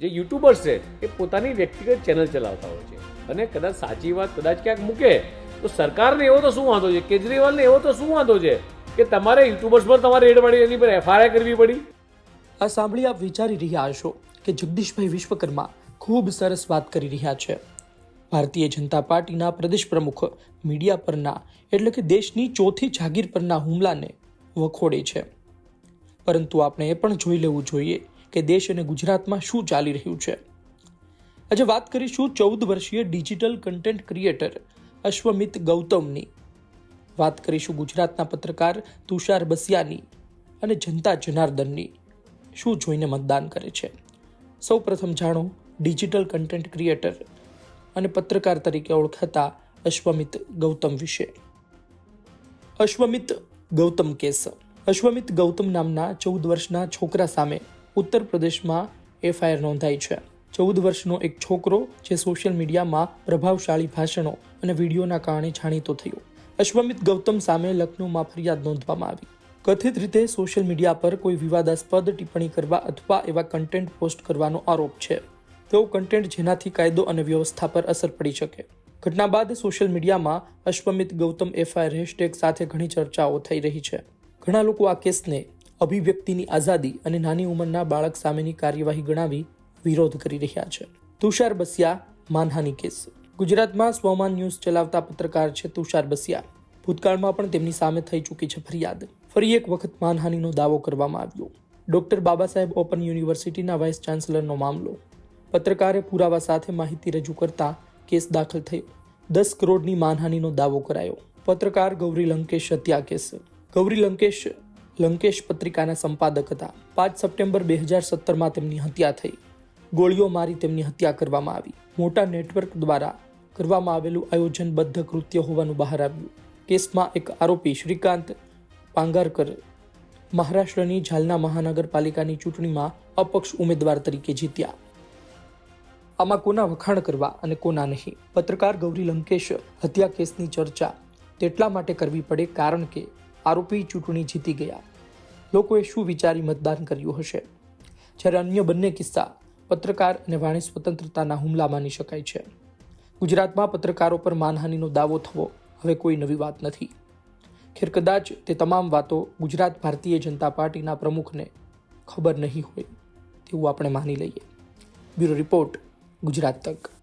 જે યુટ્યુબર્સ છે, એ પોતાની વ્યક્તિગત ચેનલ ચલાવતા હોય છે. અને કદાચ સાચી વાત કદાચ ક્યાંક મૂકે, તો સરકારને એવો તો શું વાંધો છે? કેજરીવાલને એવો તો શું વાંધો છે કે તમારે યુટ્યુબર્સ પર તમારે રેડ પડી એની પર એફઆઈઆર કરવી પડી? આ સાંભળી આપ વિચારી રહ્યા હશો કે જગદીશભાઈ વિશ્વકર્મા ખૂબ સરસ વાત કરી રહ્યા છે. ભારતીય જનતા પાર્ટીના પ્રદેશ પ્રમુખ મીડિયા પરના, એટલે કે દેશની ચોથી જાગીર પરના હુમલાને વખોડે છે. પરંતુ આપણે એ પણ જોઈ લેવું જોઈએ કે દેશ અને ગુજરાતમાં શું ચાલી રહ્યું છે? આજે વાત કરીશું ચૌદ વર્ષીય ડિજિટલ કન્ટેન્ટ ક્રિએટર અશ્વમિત ગૌતમની. વાત કરીશું ગુજરાતના પત્રકાર તુષાર બસિયાની અને જનતા જનાર્દનની. શું જોઈને મતદાન કરે છે? સૌ પ્રથમ જાણો, ડિજિટલ કન્ટેન્ટ ક્રિએટર અને પત્રકાર તરીકે ઓળખાતા અશ્વમિત ગૌતમ વિશે. અશ્વમિત ગૌતમ કેસ. અશ્વમિત ગૌતમ નામના ચૌદ વર્ષના છોકરા સામે ઉત્તર પ્રદેશમાં એફઆઈઆર નોંધાઈ છે. ચૌદ વર્ષનો એક છોકરો જે સોશિયલ મીડિયામાં પ્રભાવશાળી ભાષણો અને વિડીયોના કારણે જાણીતો થયો. અશ્વમિત ગૌતમ સામે લખનૌમાં ફરિયાદ નોંધવામાં આવી. કથિત રીતે સોશિયલ મીડિયા પર કોઈ વિવાદાસ્પદ ટિપ્પણી કરવા અથવા એવા કન્ટેન્ટ પોસ્ટ કરવાનો આરોપ છે. તેવો કન્ટેન્ટ જેનાથી કાયદો અને વ્યવસ્થા પર અસર પડી શકે. ઘટના બાદ સોશિયલ મીડિયામાં અશ્વમિત ગૌતમ એફઆઈઆર હેશટેગ સાથે ઘણી ચર્ચાઓ થઈ રહી છે. ઘણા લોકો આ કેસને અભિવ્યક્તિની આઝાદી અને નાની ઉંમરના બાળક સામેની કાર્યવાહી ગણાવી વિરોધ કરી રહ્યા છે. તુષાર બસિયા, માનહાની કેસ. ગુજરાતમાં સ્વમાન ન્યૂઝ ચલાવતા પત્રકાર છે તુષાર બસિયા. ભૂતકાળમાં પણ તેમની સામે થઈ ચૂકી છે ફરિયાદ. ફરી એક વખત માનહાનિનો દાવો કરવામાં આવ્યો. ડોક્ટર બાબા સાહેબ ઓપન યુનિવર્સિટીના વાઇસ ચાન્સલરનો મામલો. પત્રકારે પુરાવા સાથે માહિતી રજૂ કરતા કેસ દાખલ થયો. દસ કરોડની માનહાનિનો દાવો કરાયો. પત્રકાર ગૌરી લંકેશ હત્યા કેસ. ગૌરી લંકેશ લંકેશ પત્રિકાના સંપાદક હતા. પાંચ સપ્ટેમ્બર બે હજાર સત્તરમાં તેમની હત્યા થઈ. ગોળીઓ મારી તેમની હત્યા કરવામાં આવી. મોટા નેટવર્ક દ્વારા કરવામાં આવેલું આયોજનબદ્ધ કૃત્ય હોવાનું બહાર આવ્યું. કેસમાં એક આરોપી શ્રીકાંત પાંગારકર મહારાષ્ટ્રની ઝાલના મહાનગરપાલિકાની ચૂંટણીમાં અપક્ષ ઉમેદવાર તરીકે જીત્યા. આમાં કોના વખાણ કરવા અને કોના નહીં? પત્રકાર ગૌરી લંકેશ હત્યા કેસની ચર્ચા તેટલા માટે કરવી પડે કારણ કે આરોપી ચૂંટણી જીતી ગયા. લોકોએ શું વિચારી મતદાન કર્યું હશે? જ્યારે અન્ય બંને કિસ્સા પત્રકાર અને વાણી સ્વતંત્રતાના હુમલા માની શકાય છે. ગુજરાતમાં પત્રકારો પર માનહાનિનો દાવો થવો હવે કોઈ નવી વાત નથી. ખેર કદાચ તે તમામ વાતો ગુજરાત ભારતીય જનતા પાર્ટીના પ્રમુખને ખબર નહીં હોય તેવું આપણે માની લઈએ. બ્યુરો રિપોર્ટ ગુજરાત તક.